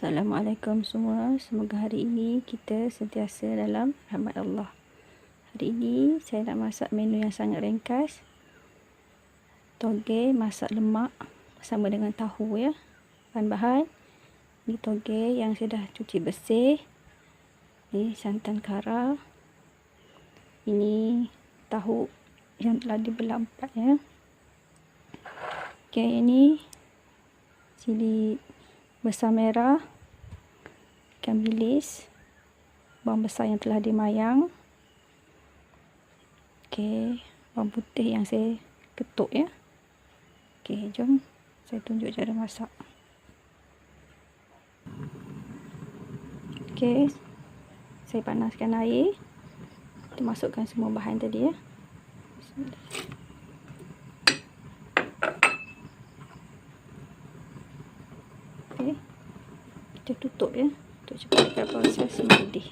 Assalamualaikum semua. Semoga hari ini kita sentiasa dalam rahmat Allah. Hari ini saya nak masak menu yang sangat ringkas. Toge masak lemak bersama dengan tahu ya. Bahan-bahan ini toge yang saya dah cuci bersih. Ini santan kara. Ini tahu yang telah dibelah empat ya. Okey, ini cili besar merah, ikan bilis, bawang besar yang telah dimayang. Okey, bawang putih yang saya ketuk ya. Okey, jom saya tunjuk cara masak. Okey, saya panaskan air. Kita masukkan semua bahan tadi ya. Bismillah. Okey. Kita tutup ya untuk cepatkan proses mendidih.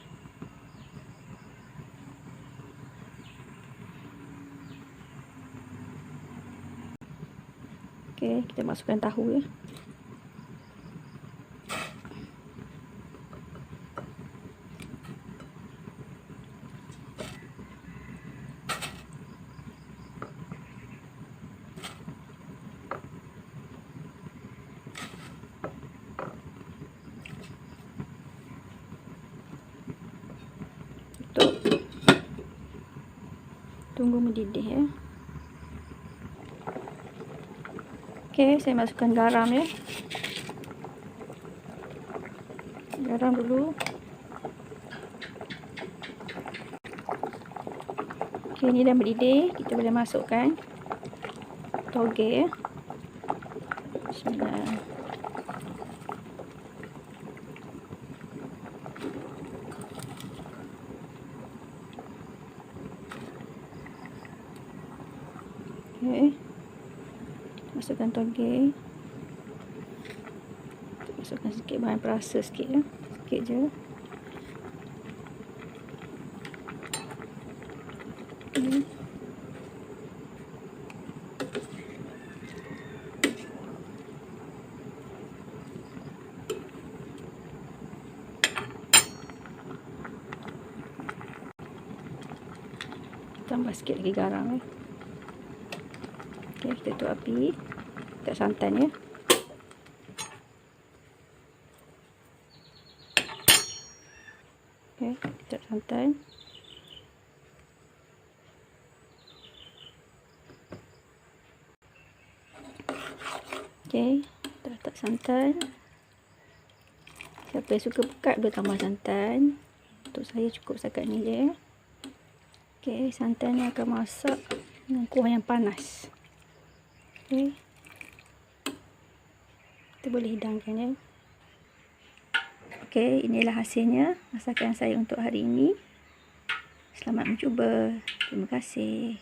Okey, kita masukkan tahu ya. Tunggu mendidih ya. Ok saya masukkan garam ya. Garam dulu. Ok ini dah mendidih. Kita boleh masukkan. Toge ya. Bismillah Okey. Masukkan toge. Masukkan sikit bahan perasa sikit ya. Sikit je. Okay. Tambah sikit lagi garam ya. Okey, kita tutup api. Letak santan ya. Okey, letak santan. Okey, kita letak santan. Siapa yang suka pekat boleh tambah santan. Untuk saya cukup setakat ni je ya. Okey, santan ni akan masak dengan kuah yang panas. Okey. Kita boleh hidangkan ya. Okey, inilah hasilnya masakan saya untuk hari ini. Selamat mencuba. Terima kasih.